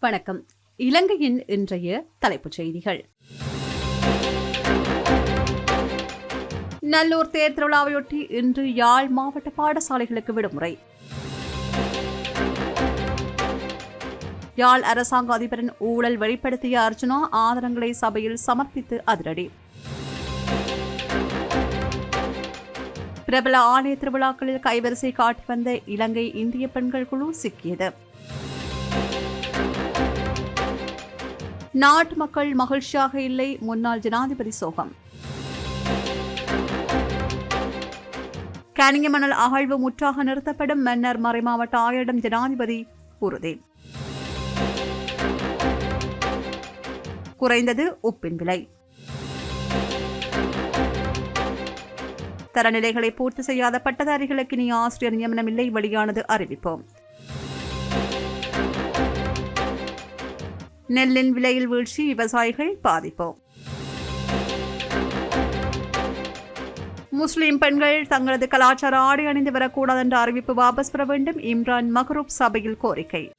வணக்கம். இலங்கையின் இன்றைய தலைப்புச் செய்திகள். நல்லூர் தேர் திருவிழாவையொட்டி இன்று யாழ் மாவட்ட பாடசாலைகளுக்கு விடுமுறை. யாழ் அரசாங்க அதிபரின் ஊழல் வெளிப்படுத்திய அர்ஜுனா ஆதாரங்களை சபையில் சமர்ப்பித்து அதிரடி. பிரபல ஆலய திருவிழாக்களில் கைவரிசை காட்டி வந்த இலங்கை இந்திய பெண்கள் குழு சிக்கியது. நாட்டு மக்கள் மகிழ்ச்சியாக இல்லை. முன்னாள் ஜனாதிபதி சோகம். கனியமணல் அகழ்வு முற்றாக நிறுத்தப்படும். மன்னர் மறைமாவட்ட ஆயரிடம் ஜனாதிபதி உறுதி. குறைந்தது உப்பின் விலை. தரநிலைகளை பூர்த்தி செய்யாத பட்டதாரிகளுக்கு இனி ஆசிரியர் நியமனம் இல்லை வெளியானது அறிவிப்போம் நெல்லின் விலையில் வீழ்ச்சி விவசாயிகள் பாதிப்பு. முஸ்லிம் பெண்கள் தங்களது கலாச்சார ஆடை அணிந்து வரக்கூடாது என்ற அறிவிப்பு வாபஸ் பெற வேண்டும் இம்ரான் மஹரூப் சபையில் கோரிக்கை.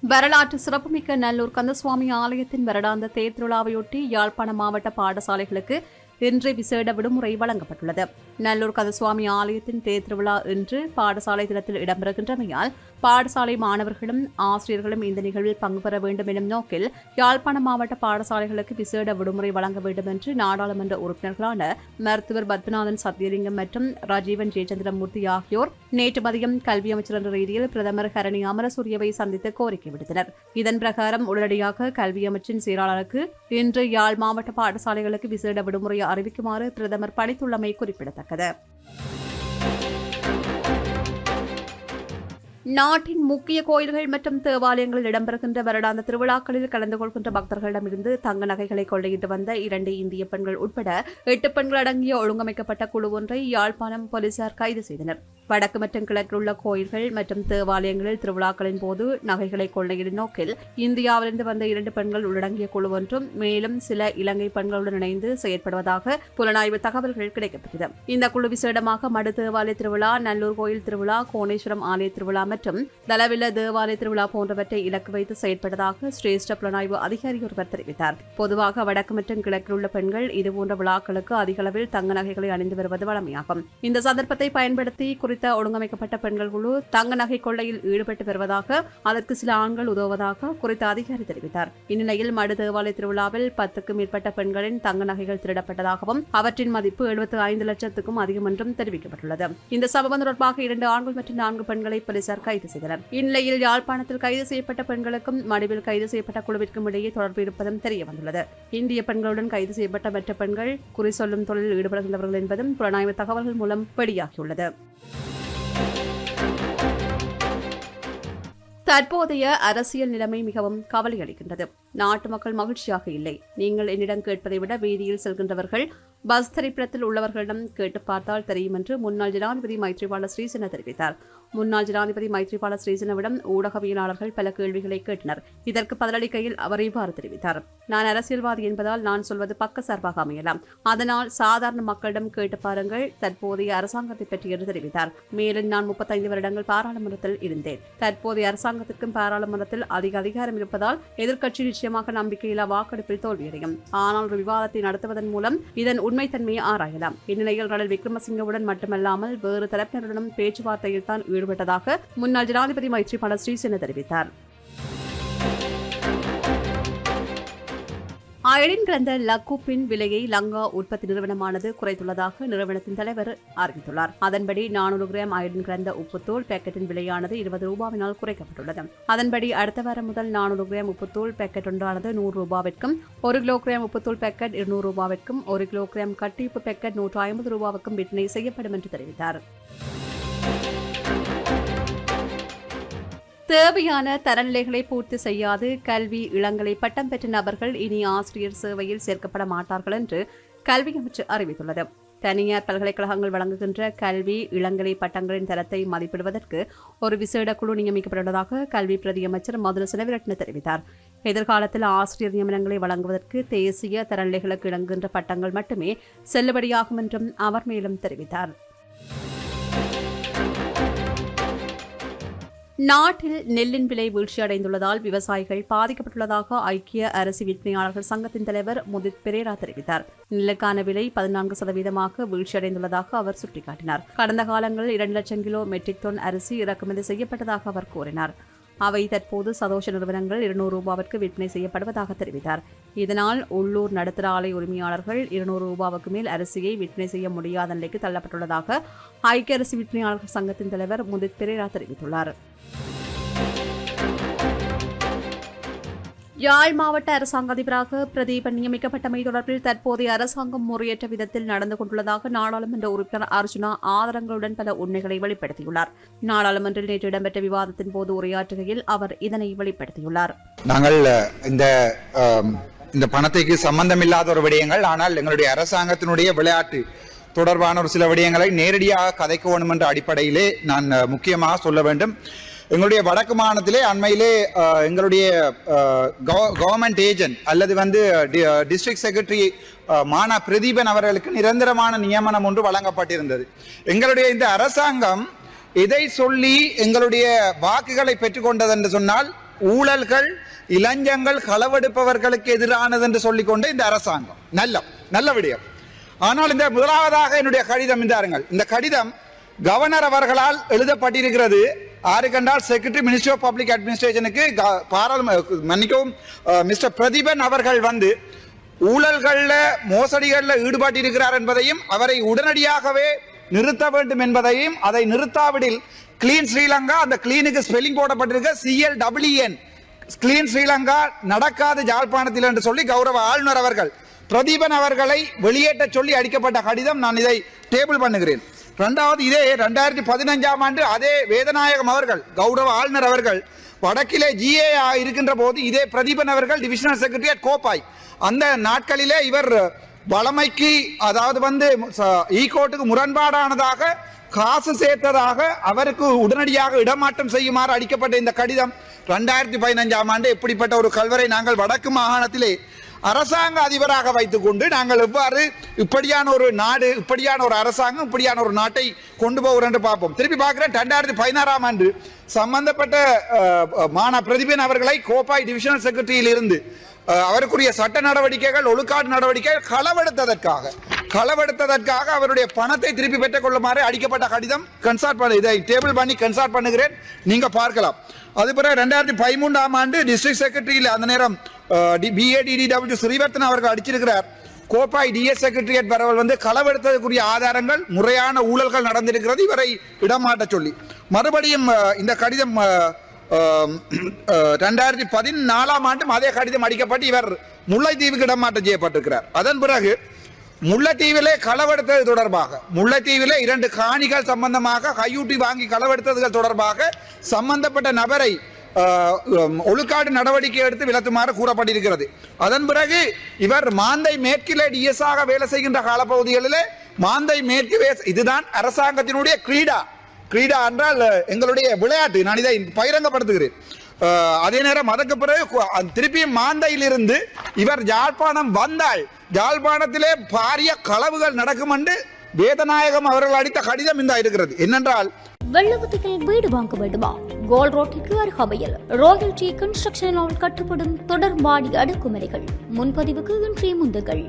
வரலாற்று சிறப்புமிக்க நல்லூர் கந்தசுவாமி ஆலயத்தின் வருடாந்த தேர் திருவிழாவையொட்டி யாழ்ப்பாண மாவட்ட பாடசாலைகளுக்கு இன்று விசேட விடுமுறை வழங்கப்பட்டுள்ளது. நல்லூர் கதசுவாமி ஆலயத்தின் தேர் திருவிழா இன்று பாடசாலை தினத்தில் இடம்பெறுகின்றமையால் பாடசாலை மாணவர்களும் ஆசிரியர்களும் இந்த நிகழ்வில் பங்கு பெற வேண்டும் எனும் நோக்கில் யாழ்ப்பாணம் மாவட்ட பாடசாலைகளுக்கு விசேட விடுமுறை வழங்க வேண்டும் என்று நாடாளுமன்ற உறுப்பினர்களான மருத்துவர் பத்மநாதன் சத்யலிங்கம் மற்றும் ராஜீவன் ஜெயச்சந்திரமூர்த்தி ஆகியோர் நேற்று மதியம் கல்வி அமைச்சர் என்ற ரீதியில் பிரதமர் ஹரணி அமரசூரியவை சந்தித்து கோரிக்கை விடுத்தனர். இதன் பிரகாரம் உடனடியாக கல்வி அமைச்சின் செயலாளருக்கு இன்று யாழ் மாவட்ட பாடசாலைகளுக்கு விசேட விடுமுறை அறிவிக்குமாறு பிரதமர் பணித்துள்ளமை குறிப்பிடத்தக்கது. நாட்டின் முக்கிய கோயில்கள் மற்றும் தேவாலயங்களில் இடம்பெறுகின்ற வருடாந்த திருவிழாக்களில் கலந்து கொள்கின்ற பக்தர்களிடமிருந்து தங்க நகைகளை கொள்ளையிட்டு வந்த இரண்டு இந்திய பெண்கள் உட்பட எட்டு பெண்கள் அடங்கிய ஒழுங்கமைக்கப்பட்ட குழு ஒன்றை யாழ்ப்பாணம் போலீசார் கைது செய்தனர். வடக்கு மற்றும் கிழக்கில் உள்ள கோயில்கள் மற்றும் தேவாலயங்களில் திருவிழாக்களின் போது நகைகளை கொள்ளையிடும் நோக்கில் இந்தியாவிலிருந்து வந்த இரண்டு பெண்கள் உள்ளடங்கிய குழு ஒன்றும் மேலும் சில இலங்கை பெண்களுடன் இணைந்து செயற்படுவதாக புலனாய்வு தகவல்கள் கிடைக்கப்பட்டது இந்த குழு விசேடமாக மடு தேவாலய திருவிழா நல்லூர் கோயில் திருவிழா கோணேஸ்வரம் ஆலய திருவிழா மற்றும் தலவில தேவாலய திருவிழா போன்றவற்றை இலக்கு வைத்து செயற்பட்டதாக சிரேஷ்ட புலனாய்வு அதிகாரி ஒருவர் தெரிவித்தார். பொதுவாக வடக்கு மற்றும் கிழக்கில் உள்ள பெண்கள் இதுபோன்ற விழாக்களுக்கு அதிக அளவில் தங்க நகைகளை அணிந்து வருவது வழமையாகும். இந்த சந்தர்ப்பத்தை பயன்படுத்தி குறித்த ஒழுங்கமைக்கப்பட்ட பெண்கள் குழு தங்க நகை கொள்ளையில் ஈடுபட்டு வருவதாக அதற்கு சில ஆண்கள் உதவுவதாக குறித்த அதிகாரி தெரிவித்தார். இந்நிலையில் மடு தேவாலய திருவிழாவில் பத்துக்கும் மேற்பட்ட பெண்களின் தங்க நகைகள் திருடப்பட்டதாகவும் அவற்றின் மதிப்பு எழுபத்தி ஐந்து லட்சத்துக்கும் அதிகம் என்றும் தெரிவிக்கப்பட்டுள்ளது. இந்த சம்பவம் தொடர்பாக இரண்டு ஆண்கள் மற்றும் நான்கு பெண்களை போலீசார் கைது செய்தனர். இந்நிலையில் யாழ்ப்பாணத்தில் கைது செய்யப்பட்ட பெண்களுக்கும் மடுவில் கைது செய்யப்பட்ட குழுவிற்கும் இடையே தொடர்பு இருப்பதும் தெரிய வந்துள்ளது இந்திய பெண்களுடன் கைது செய்யப்பட்ட மற்ற பெண்கள் குறி சொல்லும் தொழிலில் ஈடுபடுகின்றவர்கள் என்பதும் புலனாய்வு தகவல்கள் மூலம் வெளியாகியுள்ளது. தற்போதைய அரசியல் நிலைமை மிகவும் கவலை அளிக்கின்றது நாட்டு மக்கள் மகிழ்ச்சியாக இல்லை. நீங்கள் என்னிடம் கேட்பதை விட வீதியில் செல்கின்றவர்கள் பஸ் திரைப்படத்தில் உள்ளவர்களிடம் கேட்டு பார்த்தால் தெரியும் என்று முன்னாள் ஜனாதிபதி மைத்ரிபால ஸ்ரீசன தெரிவித்தார். முன்னாள் ஜனாதிபதி மைத்ரிபால ஸ்ரீசனவிடம் ஊடகவியலாளர்கள் பல கேள்விகளை கேட்டனர். இதற்கு பதிலளிக்கையில் அவர் இவ்வாறு தெரிவித்தார். நான் அரசியல்வாதி என்பதால் நான் சொல்வது பக்க சார்பாக அமையலாம். அதனால் சாதாரண மக்களிடம் கேட்டு பாருங்கள். தற்போதைய அரசாங்கத்தை பற்றி என்று தெரிவித்தார். மேலும் நான் முப்பத்தைந்து வருடங்கள் பாராளுமன்றத்தில் இருந்தேன். தற்போதைய அரசாங்கத்திற்கும் பாராளுமன்றத்தில் அதிக அதிகாரம் இருப்பதால் எதிர்க்கட்சி நிச்சயமாக நம்பிக்கையில்லா வாக்கெடுப்பில் தோல்வியடையும். ஆனால் ஒரு விவாதத்தை நடத்துவதன் மூலம் இதன் உண்மைத்தன்மையை ஆராயலாம். இந்நிலையில் ரணில் விக்ரமசிங்கவுடன் மட்டுமல்லாமல் வேறு தரப்பினருடனும் பேச்சுவார்த்தையில் தான் ஈடுபட்டதாக முன்னாள் ஜனாதிபதி மைத்ரிபால ஸ்ரீசேன தெரிவித்தார். அயலின் கலந்த லக்கூப்பின் விலையை லங்கா உற்பத்தி நிறுவனமானது குறைத்துள்ளதாக நிறுவனத்தின் தலைவர் அறிவித்துள்ளார். அதன்படி நானூறு கிராம் அயலின் கலந்த உப்புத்தூள் பேக்கெட்டின் விலையானது இருபது ரூபாவினால் குறைக்கப்பட்டுள்ளது. அதன்படி அடுத்த வாரம் முதல் நானூறு கிராம் உப்புத்தூள் பேக்கெட் ஒன்றானது நூறு ரூபாவிற்கும் ஒரு கிலோ கிராம் உப்புத்தூள் பேக்கெட் இருநூறு ரூபாவிற்கும் ஒரு கிலோ கிராம் கட்டி உப்பு பேக்கெட் நூற்று ஐம்பது ரூபாவுக்கும் விற்பனை செய்யப்படும் என்று தெரிவித்தார். தேவையான தரநிலைகளை பூர்த்தி செய்யாது. கல்வி இளங்கலை பட்டம் பெற்ற நபர்கள் இனி ஆசிரியர் சேவையில் சேர்க்கப்பட மாட்டார்கள் என்று கல்வி அமைச்சு அறிவித்துள்ளது. தனியார் பல்கலைக்கழகங்கள் வழங்குகின்ற கல்வி இளங்கலை பட்டங்களின் தரத்தை மதிப்பிடுவதற்கு ஒரு விசேட குழு நியமிக்கப்பட்டுள்ளதாக கல்வி பிரதியமைச்சர் மதுர தெரிவித்தார். எதிர்காலத்தில் ஆசிரியர் நியமனங்களை வழங்குவதற்கு தேசிய தரநிலைகளுக்கு இணங்குகின்ற பட்டங்கள் மட்டுமே செல்லுபடியாகும் என்றும் அவர் மேலும் தெரிவித்தார். நாட்டில் நெல்லின் விலை வீழ்ச்சியடைந்துள்ளதால் விவசாயிகள் பாதிக்கப்பட்டுள்ளதாக ஐக்கிய அரசு விற்பனையாளர்கள் சங்கத்தின் தலைவர் முதித் பெரேரா தெரிவித்தார். நெல்லுக்கான விலை பதினான்கு சதவீதமாக வீழ்ச்சியடைந்துள்ளதாக அவர் சுட்டிக்காட்டினார். கடந்த காலங்களில் இரண்டு லட்சம் கிலோ மெட்ரிக் டன் அரிசி இறக்குமதி செய்யப்பட்டதாக அவர் கூறினார். அவை தற்போது சதோஷ நிறுவனங்கள் இருநூறு ரூபாவிற்கு விற்பனை செய்யப்படுவதாக தெரிவித்தார். இதனால் உள்ளூர் நடுத்தர ஆலை உரிமையாளர்கள் இருநூறு ரூபாவுக்கு மேல் அரிசியை விற்பனை செய்ய முடியாத நிலைக்கு தள்ளப்பட்டுள்ளதாக ஐக்கிய அரசு விற்பனையாளர்கள் சங்கத்தின் தலைவர் முதித் பெரேரா தெரிவித்துள்ளார். யாழ் மாவட்ட அரசாங்க அதிபராக பிரதீபன் நியமிக்கப்பட்டமை தொடர்பில் தற்போதைய அரசாங்கம் முறையற்ற விதத்தில் நடந்து கொண்டுள்ளதாக நாடாளுமன்ற உறுப்பினர் அர்ஜுனா ஆதாரங்களுடன் பல உண்மைகளை வெளிப்படுத்தியுள்ளார். நாடாளுமன்றில் நேற்று இடம்பெற்ற விவாதத்தின் போது உரையாற்றுகையில் அவர் இதனை வெளிப்படுத்தியுள்ளார். நாங்கள் இந்த இந்த பணத்துக்கு சம்பந்தமில்லாத ஒரு விடயங்கள் ஆனால் எங்களுடைய அரசாங்கத்தினுடைய விளையாட்டு தொடர்பான ஒரு சில விடயங்களை நேரடியாக கதைக்க வேண்டும் என்ற அடிப்படையிலே நான் முக்கியமாக சொல்ல வேண்டும். எங்களுடைய வடக்கு மாநிலத்திலே அண்மையிலே எங்களுடைய கவர்மெண்ட் ஏஜென்ட் அல்லது வந்து டிஸ்ட்ரிக்ட் செக்ரட்டரி மானா பிரதீபன் அவர்களுக்கு நிரந்தரமான நியமனம் ஒன்று வழங்கப்பட்டிருந்தது. எங்களுடைய இந்த அரசாங்கம் இதை சொல்லி எங்களுடைய வாக்குகளை பெற்றுக்கொண்டது என்று சொன்னால் ஊழல்கள் இளஞ்சங்கள் களவெடுப்பவர்களுக்கு எதிரானது என்று சொல்லிக்கொண்டு இந்த அரசாங்கம். நல்ல நல்ல விடயம். ஆனால் இந்த முதலாவதாக என்னுடைய கடிதம் என்றாருங்கள் இந்த கடிதம் கவர்னர் அவர்களால் எழுதப்பட்டிருக்கிறது. ஆறு கண்டால் செக்ரட்டரி மினிஸ்ட்ரி ஆஃப் பப்ளிக் அட்மினிஸ்ட்ரேஷனுக்கு பாராளுமன்ற மன்னிக்கவும் மிஸ்டர் பிரதீபன் அவர்கள் வந்து ஊழல்கள்ல மோசடிகள்ல ஈடுபட்டிருக்கிறார் என்பதையும் அவரை உடனடியாகவே நிறுத்த வேண்டும் என்பதையும் அதை நிறுத்தாவிடில் கிளீன் ஸ்ரீலங்கா அந்த கிளீனுக்கு spelling போடப்பட்டிருக்க C L W N clean Sri Lanka நடக்காது ஜாழ்ப்பாணத்தில் என்று சொல்லி கௌரவ ஆளுநர் அவர்கள் பிரதீபன் அவர்களை வெளியேற்ற சொல்லி அடிக்கப்பட்ட கடிதம் நான் இதை டேபிள் பண்ணுகிறேன் இரண்டாவது இதே ரெண்டாயிரத்தி பதினஞ்சாம் ஆண்டு அதே வேதநாயகம் அவர்கள் கௌரவ ஆளுநர் அவர்கள் வடக்கிலே ஜிஏ இருக்கின்ற போது இதே பிரதீபன் அவர்கள் டிவிஷனல் செக்ரட்டரி கோப்பாய் அந்த நாட்களிலே இவர் வளமைக்கு அதாவது வந்து ஈகோட்டுக்கு முரண்பாடானதாக காசு சேர்த்ததாக அவருக்கு உடனடியாக இடமாற்றம் செய்யுமாறு அளிக்கப்பட்ட இந்த கடிதம் ரெண்டாயிரத்தி பதினஞ்சாம் ஆண்டு இப்படிப்பட்ட ஒரு கல்வரை நாங்கள் வடக்கு மாகாணத்திலே அரசாங்க அதிபராக வைத்துக்கொண்டு நாங்கள் எவ்வாறு இப்படியான ஒரு நாடு இப்படியான ஒரு அரசாங்கம் இப்படியான ஒரு நாட்டை கொண்டு போகிறோம் என்று பார்ப்போம். திருப்பி பார்க்கிறேன் ரெண்டாயிரத்தி பதினாறாம் ஆண்டு சம்பந்தப்பட்ட அஹ், மானா பிரதிபன் அவர்களை கோப்பாய் டிவிஷனல் செக்ரட்டரியில் இருந்து அவருக்குரிய சட்ட நடவடிக்கைகள் ஒழுக்காட்டு நடவடிக்கைகள் களவெடுத்ததற்காக களவெடுத்ததற்காக அவருடைய பணத்தை திருப்பி பெற்றுக் கொள்ளுமாறு அடிக்கப்பட்ட கடிதம் கன்சார்ட் பண்ண இதை டேபிள் பண்ணி கன்சார்ட் பண்ணுகிறேன். நீங்க பார்க்கலாம். அது பிறகு ரெண்டாயிரத்தி பதிமூன்றாம் ஆண்டு டிஸ்ட்ரிக்ட் செக்ரட்டரியில் அந்த நேரம் பிஏடிடிடபிள்யூ ஸ்ரீவர்த்தன் அவர்கள் அடிச்சிருக்கிறார். கோப்பாய் டிஎஸ் செக்ரட்டரியட் பரவல் வந்து களவெடுத்ததுக்குரிய ஆதாரங்கள் முறையான ஊழல்கள் நடந்திருக்கிறது. இவரை இடமாட்ட சொல்லி. மறுபடியும் இந்த கடிதம் ரெண்டாயிரத்தி பதினாலாம் ஆண்டும் அதே கடிதம் அடிக்கப்பட்டு இவர் முல்லைத்தீவுக்கு இடமாற்றம் செய்யப்பட்டிருக்கிறார். அதன் பிறகு முல்லைத்தீவிலே களவெடுத்தது தொடர்பாக முல்லைத்தீவிலே இரண்டு காணிகள் சம்பந்தமாக கையூட்டி வாங்கி களவெடுத்ததுகள் தொடர்பாக சம்பந்தப்பட்ட நபரை ஒழுக்காடு நடவடிக்கை எடுத்து விலத்துமாறு கூறப்பட்டிருக்கிறது. அதன் பிறகு இவர் மாந்தை மேற்கிலே டிஎஸ்ஆக வேலை செய்கின்ற காலப்பகுதிகளிலே மாந்தை மேற்கு இதுதான் அரசாங்கத்தினுடைய கிரீடா. கிரீடா என்றால் எங்களுடைய விளையாட்டு நான் இதை பகிரங்கப்படுத்துகிறேன். அதே நேரம் அதற்கு பிறகு திருப்பியும் மாந்தையிலிருந்து இவர் யாழ்ப்பாணம் வந்தால் யாழ்ப்பாணத்திலே பாரிய களவுகள் நடக்கும் என்று வேதநாயகம் அவர்கள் அடித்த கடிதம் இந்த இருக்கிறது. என்னென்றால் வெள்ளவத்தியில் வீடு வாங்க வேண்டுமா? கோல் ரோட்டிற்கு அருகாமையில் ராயல்டி கன்ஸ்ட்ரக்ஷனால் கட்டப்படும் தொடர்பாடி அடுக்குமுறைகள் முன்பதிவுக்கு இன்றைய முந்துகள்.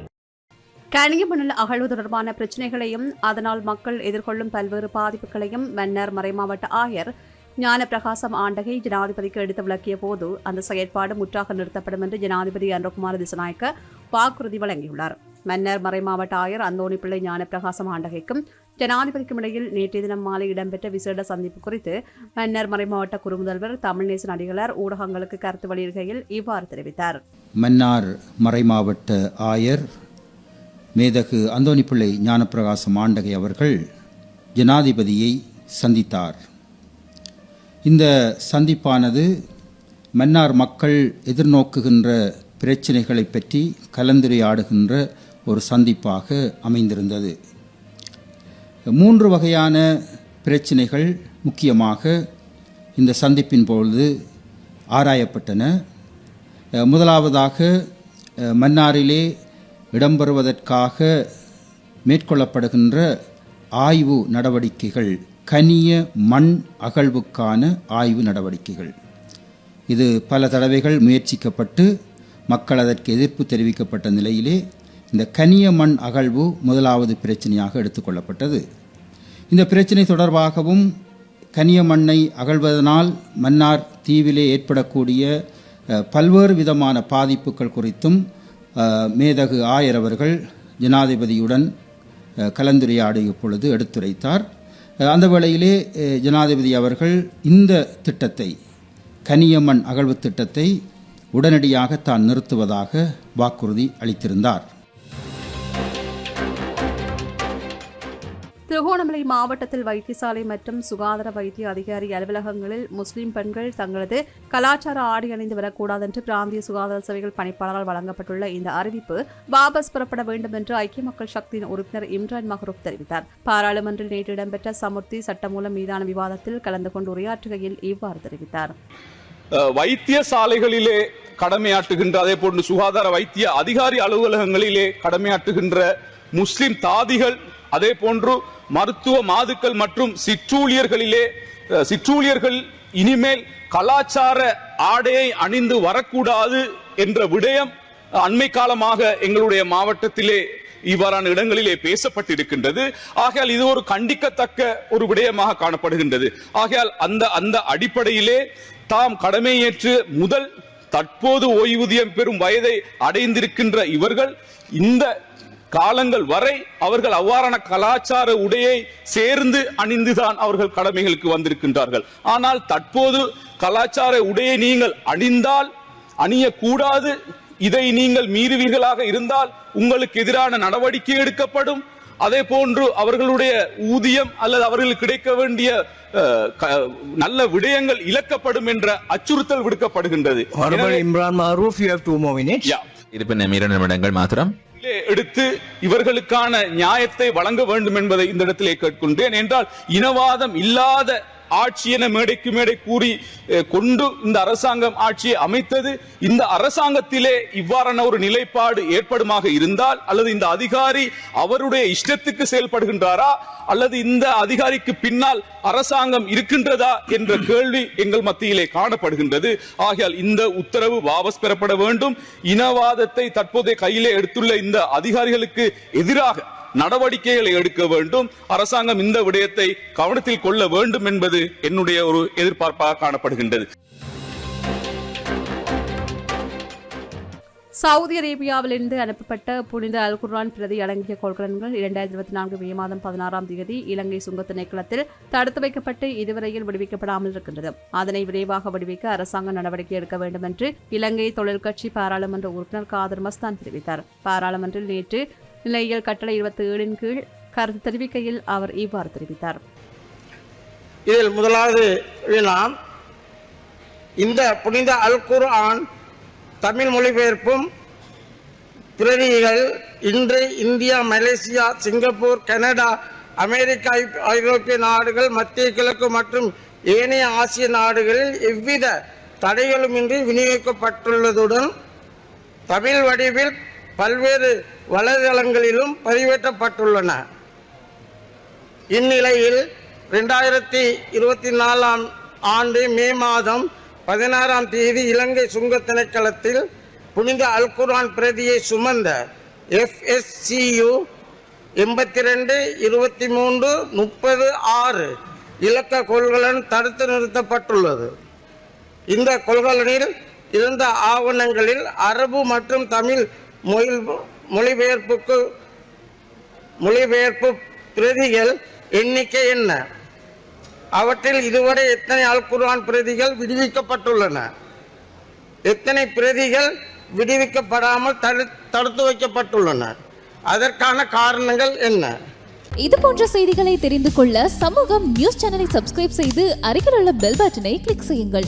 கனியமணல் அகழ்வு தொடர்பான பிரச்சினைகளையும் அதனால் மக்கள் எதிர்கொள்ளும் பல்வேறு பாதிப்புகளையும் மன்னர் மறைமாவட்ட ஆயர் ஞானப்பிரகாசம் ஆண்டகை ஜனாதிபதிக்கு எடுத்து விளக்கிய போது அந்த செயற்பாடு முற்றாக நிறுத்தப்படும் என்று ஜனாதிபதி அன்றகுமார திசநாயக்க வாக்குறுதி வழங்கியுள்ளார். மன்னர் மறைமாவட்ட ஆயர் அந்தோணி பிள்ளை ஞானப்பிரகாசம் ஆண்டகைக்கும் ஜனாதிபதிக்கும் இடையில் நேற்றைய தினம் மாலை இடம்பெற்ற விசேட சந்திப்பு குறித்து மன்னர் மறைமாவட்ட குறுமுதல்வர் தமிழ்நேசன் அடிகளார் ஊடகங்களுக்கு கருத்து வெளியிடுகையில் இவ்வாறு தெரிவித்தார். மன்னார் மறைமாவட்ட ஆயர் மேதகு அந்தோணிப்பிள்ளை ஞானப்பிரகாசம் ஆண்டகை அவர்கள் ஜனாதிபதியை சந்தித்தார். இந்த சந்திப்பானது மன்னார் மக்கள் எதிர்நோக்குகின்ற பிரச்சினைகளை பற்றி கலந்துரையாடுகின்ற ஒரு சந்திப்பாக அமைந்திருந்தது. மூன்று வகையான பிரச்சினைகள் முக்கியமாக இந்த சந்திப்பின் பொழுது ஆராயப்பட்டன. முதலாவதாக மன்னாரிலே இடம்பெறுவதற்காக மேற்கொள்ளப்படுகின்ற ஆய்வு நடவடிக்கைகள் கனிய மண் அகழ்வுக்கான ஆய்வு நடவடிக்கைகள். இது பல தடவைகள் முயற்சிக்கப்பட்டு மக்கள் அதற்கு எதிர்ப்பு தெரிவிக்கப்பட்ட நிலையிலே இந்த கனிய மண் அகழ்வு முதலாவது பிரச்சனையாக எடுத்துக்கொள்ளப்பட்டது இந்த பிரச்சனை தொடர்பாகவும் கனிய மண்ணை அகழ்வதனால் மன்னார் தீவிலே ஏற்படக்கூடிய பல்வேறு விதமான பாதிப்புகள் குறித்தும் மேதகு ஆயர் அவர்கள் ஜனாதிபதியுடன் கலந்துரையாடிய பொழுது எடுத்துரைத்தார். அந்த வேளையிலே ஜனாதிபதி அவர்கள் இந்த திட்டத்தை கனியம்மன் அகழ்வு திட்டத்தை உடனடியாக தான் நிறுத்துவதாக வாக்குறுதி அளித்திருந்தார். திருகோணமலை மாவட்டத்தில் வைத்தியசாலை மற்றும் சுகாதார வைத்திய அதிகாரி அலுவலகங்களில் முஸ்லிம் பெண்கள் தங்களது கலாச்சார ஆடை அணிந்து வரக்கூடாது என்று பிராந்திய சுகாதார சேவைகள் பணிப்பாளரால் வழங்கப்பட்டுள்ள இந்த அறிவிப்பு வாபஸ் பெறப்பட வேண்டும் என்று ஐக்கிய மக்கள் சக்தியின் உறுப்பினர் இம்ரான் மஹரூப் தெரிவித்தார். பாராளுமன்றில் நேற்று இடம்பெற்ற சமுர்த்தி சட்டமூலம் மீதான விவாதத்தில் கலந்து கொண்டு உரையாற்றுகையில் இவ்வாறு தெரிவித்தார். வைத்தியசாலைகளிலே கடமையாற்றுகின்ற அதே போன்று சுகாதார வைத்திய அதிகாரி அலுவலகங்களிலே கடமையாற்றுகின்ற முஸ்லிம் தாதிகள் அதே போன்று மருத்துவ மாதுக்கள் மற்றும் சிற்றூழியர்களிலே சிற்றூழியர்கள் இனிமேல் கலாச்சார ஆடையை அணிந்து வரக்கூடாது என்ற விடயம் அண்மை காலமாக எங்களுடைய மாவட்டத்திலே இவ்வாறான இடங்களிலே பேசப்பட்டிருக்கின்றது. ஆகையால் இது ஒரு கண்டிக்கத்தக்க ஒரு விடயமாக காணப்படுகின்றது. ஆகையால் அந்த அந்த அடிப்படையிலே தாம் கடமையேற்று முதல் தற்போது ஓய்வூதியம் பெறும் வயதை அடைந்திருக்கின்ற இவர்கள் இந்த காலங்கள் வரை அவர்கள் அவ்வாறான கலாச்சார உடையை சேர்ந்து அணிந்துதான் அவர்கள் கடமைகளுக்கு வந்திருக்கின்றார்கள். ஆனால் தற்போது கலாச்சார உடையை நீங்கள் அணிந்தால் அணியக்கூடாது இதை நீங்கள் மீறுவீர்களாக இருந்தால் உங்களுக்கு எதிரான நடவடிக்கை எடுக்கப்படும் அதே போன்று அவர்களுடைய ஊதியம் அல்லது அவர்களுக்கு கிடைக்க வேண்டிய நல்ல விடயங்கள் இழக்கப்படும் என்ற அச்சுறுத்தல் விடுக்கப்படுகின்றது Honorable எனவே- Imran Maroof, you have two more minutes. Yeah. இருப்பினும் இரண்டு நிமிடங்கள் மாத்திரம் எடுத்து இவர்களுக்கான நியாயத்தை வழங்க வேண்டும் என்பதை இந்த இடத்திலே கேட்கின்றேன் என்றால் இனவாதம் இல்லாத ஆட்சி என மேடைக்கு மேடை கூறி கொண்டு இந்த அரசாங்கம் ஆட்சியை அமைத்தது. இந்த அரசாங்கத்திலே இவ்வாறான ஒரு நிலைப்பாடு ஏற்படுமாக இருந்தால் அல்லது இந்த அதிகாரி அவருடைய இஷ்டத்துக்கு செயல்படுகின்றாரா அல்லது இந்த அதிகாரிக்கு பின்னால் அரசாங்கம் இருக்கின்றதா என்ற கேள்வி எங்கள் மத்தியிலே காணப்படுகின்றது. ஆகையால் இந்த உத்தரவு வாபஸ் பெறப்பட வேண்டும். இனவாதத்தை தற்போதைய கையிலே எடுத்துள்ள இந்த அதிகாரிகளுக்கு எதிராக நடவடிக்கைகளை எடுக்க வேண்டும். அரசாங்கம் இந்த விடயத்தை கவனத்தில் கொள்ள வேண்டும் என்பது என்னுடைய ஒரு எதிர்பார்ப்பாக காணப்படுகின்றது. சவுதி அரேபியாவிலிருந்து அனுப்பப்பட்ட புனித அல் குர்ஆன் பிரதி அடங்கிய கொள்கலன்கள் இரண்டாயிரத்தி இருபத்தி நான்கு மே மாதம் பதினாறாம் தேதி இலங்கை சுங்க திணைக்களத்தில் தடுத்து வைக்கப்பட்டு இதுவரையில் விடுவிக்கப்படாமல் இருக்கின்றது. அதனை விரைவாக விடுவிக்க அரசாங்கம் நடவடிக்கை எடுக்க வேண்டும் என்று இலங்கை தொழிற்கட்சி பாராளுமன்ற உறுப்பினர் காதர் மஸ்தான் தெரிவித்தார். பாராளுமன்றில் நேற்று நிலையியல் கட்டளை இருபத்தி ஏழின் கீழ் கருத்து தெரிவிக்கையில் அவர் இவ்வாறு தெரிவித்தார். இதில் முதலாவது நாம் இந்த புனித அல் குர் ஆன் தமிழ் மொழிபெயர்ப்பும் பிரதிகள் இன்று India Malaysia Singapore Canada America ஐரோப்பிய நாடுகள் மத்திய கிழக்கு மற்றும் ஏனைய ஆசிய நாடுகளில் எவ்வித தடைகளுமின்றி விநியோகிக்கப்பட்டுள்ளதுடன் தமிழ் வடிவில் பல்வேறு வலைதளங்களிலும் பதிவேற்றப்பட்டுள்ளன. இந்நிலையில் ரெண்டாயிரத்தி இருபத்தி நாலாம் ஆண்டு மே மாதம் பதினாறாம் தேதி இலங்கை சுங்க திணைக்களத்தில் புனித அல் குர்ஆன் பிரதியை சுமந்த எஃப்எஸ்சியு எண்பத்தி ரெண்டு இருபத்தி மூன்று முப்பது ஆறு இலக்க கொள்கலன் தடுத்து நிறுத்தப்பட்டுள்ளது. இந்த கொள்கலனில் இருந்த ஆவணங்களில் அரபு மற்றும் தமிழ் மொழி மொழிபெயர்ப்புக்கு மொழிபெயர்ப்பு பிரதிகள் எண்ணிக்கை என்ன? அவற்றில் இதுவரை எத்தனை அல் குர்ஆன் பிரதிகள் விடுவிக்கப்பட்டுள்ளன? எத்தனை பிரதிகள் விடுவிக்கப்படாமல் தடு தடுத்து வைக்கப்பட்டுள்ளன? அதற்கான காரணங்கள் என்ன? இது போன்ற செய்திகளை தெரிந்து கொள்ள சமூகம் நியூஸ் சேனலை சப்ஸ்கிரைப் செய்து அருகில் உள்ள பெல் பட்டனை கிளிக் செய்யுங்கள்.